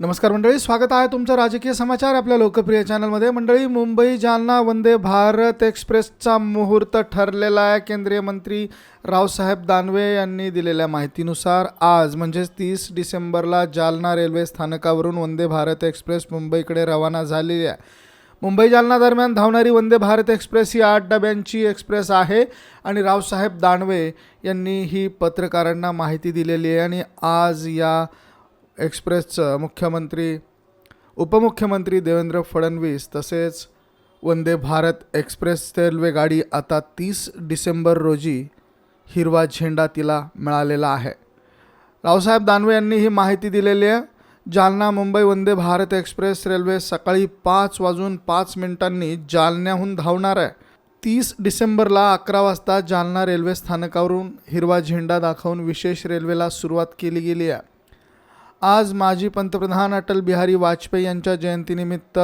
नमस्कार मंडळी स्वागत आहे तुमचं राजकीय समाचार आपल्या लोकप्रिय चॅनलमध्ये. मंडळी मुंबई जालना वंदे भारत एक्सप्रेसचा मुहूर्त ठरलेला आहे. केंद्रीय मंत्री रावसाहेब दानवे यांनी दिलेल्या माहितीनुसार आज म्हणजेच तीस डिसेंबरला जालना रेल्वे स्थानकावरून वंदे भारत एक्सप्रेस मुंबईकडे रवाना झालेली आहे. मुंबई जालना दरम्यान धावणारी वंदे भारत एक्सप्रेस ही आठ डब्यांची एक्सप्रेस आहे आणि रावसाहेब दानवे यांनी ही पत्रकारांना माहिती दिलेली आहे आणि आज या एक्सप्रेसचं मुख्यमंत्री उपमुख्यमंत्री देवेंद्र फडणवीस तसेच वंदे भारत एक्सप्रेस रेल्वे गाडी आता तीस डिसेंबर रोजी हिरवा झेंडा तिला मिळालेला आहे. रावसाहेब दानवे यांनी ही माहिती दिलेली आहे. जालना मुंबई वंदे भारत एक्सप्रेस रेल्वे सकाळी पाच वाजून पाच मिनिटांनी जालन्याहून धावणार आहे. तीस डिसेंबरला अकरा वाजता जालना रेल्वे स्थानकावरून हिरवा झेंडा दाखवून विशेष रेल्वेला सुरुवात केली गेली आहे. आज माजी पंतप्रधान अटल बिहारी वाजपेयी यांच्या जयंतीनिमित्त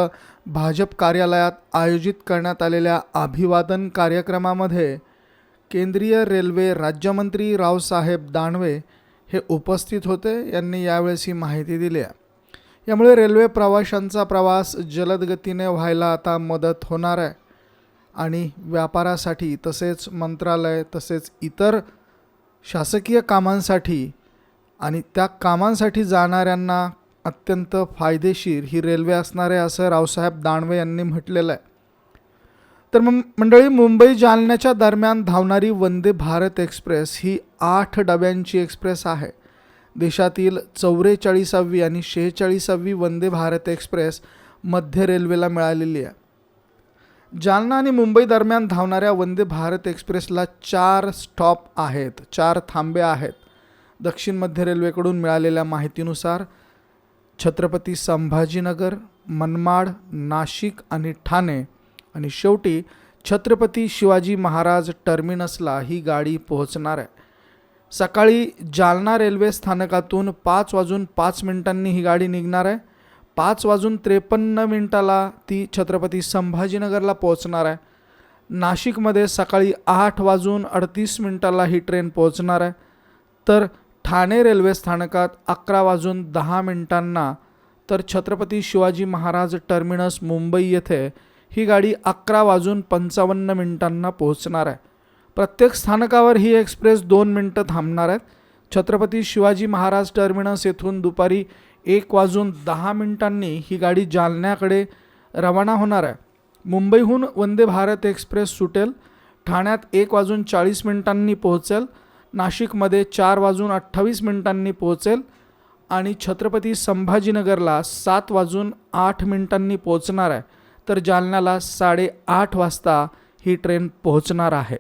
भाजप कार्यालयात आयोजित करण्यात आलेल्या अभिवादन कार्यक्रमामध्ये केंद्रीय रेल्वे राज्यमंत्री रावसाहेब दानवे हे उपस्थित होते. यांनी यावेळेस ही माहिती दिली आहे. यामुळे रेल्वे प्रवाशांचा प्रवास जलद गतीने व्हायला आता मदत होणार आहे. आणि व्यापारासाठी तसेच मंत्रालय तसेच इतर शासकीय कामांसाठी आणि त्या कामांसाठी जाणाऱ्यांना अत्यंत फायदेशीर ही रेल्वे असणार आहे असं रावसाहेब दानवे यांनी म्हटलेलं आहे. तर मग मंडळी मुंबई जालन्याच्या दरम्यान धावणारी वंदे भारत एक्सप्रेस ही आठ डब्यांची एक्सप्रेस आहे. देशातील चौवेचाळीसावी आणि शेहेचाळीसावी वंदे भारत एक्सप्रेस मध्य रेल्वेला मिळालेली आहे. जालना आणि मुंबई दरम्यान धावणाऱ्या वंदे भारत एक्सप्रेसला चार स्टॉप आहेत चार थांबे आहेत. दक्षिण मध्य रेल्वेकडून मिळालेल्या माहितीनुसार छत्रपती संभाजीनगर मनमाड नाशिक आणि ठाणे आणि शेवटी छत्रपती शिवाजी महाराज टर्मिनसला ही गाडी पोहोचणार आहे. सकाळी जालना रेल्वे स्थानकातून पाच वाजून पाच मिनिटांनी ही गाडी निघणार आहे. पाच वाजून त्रेपन्न मिनिटाला ती छत्रपती संभाजीनगरला पोहोचणार आहे. नाशिकमध्ये सकाळी आठ वाजून अडतीस मिनिटाला ही ट्रेन पोहोचणार आहे. तर ठाणे रेल्वे स्थानकात अकरा वाजून दहा मिनिटांना तर छत्रपती शिवाजी महाराज टर्मिनस मुंबई येथे ही गाडी अकरा वाजून पंचावन्न मिनिटांना पोहोचणार आहे. प्रत्येक स्थानकावर ही एक्सप्रेस दोन मिनटं थांबणार आहेत. छत्रपती शिवाजी महाराज टर्मिनस येथून दुपारी एक वाजून दहा मिनिटांनी ही गाडी जालन्याकडे रवाना होणार आहे. मुंबईहून वंदे भारत एक्सप्रेस सुटेल. ठाण्यात एक वाजून चाळीस मिनिटांनी पोहोचेल. नाशिकमध्ये चार वाजून अठ्ठावीस मिनिटांनी पोहोचेल आणि छत्रपती संभाजीनगरला सात वाजून आठ मिनिटांनी पोहोचणार आहे. तर जालन्याला साडेआठ वाजता ही ट्रेन पोहोचणार आहे.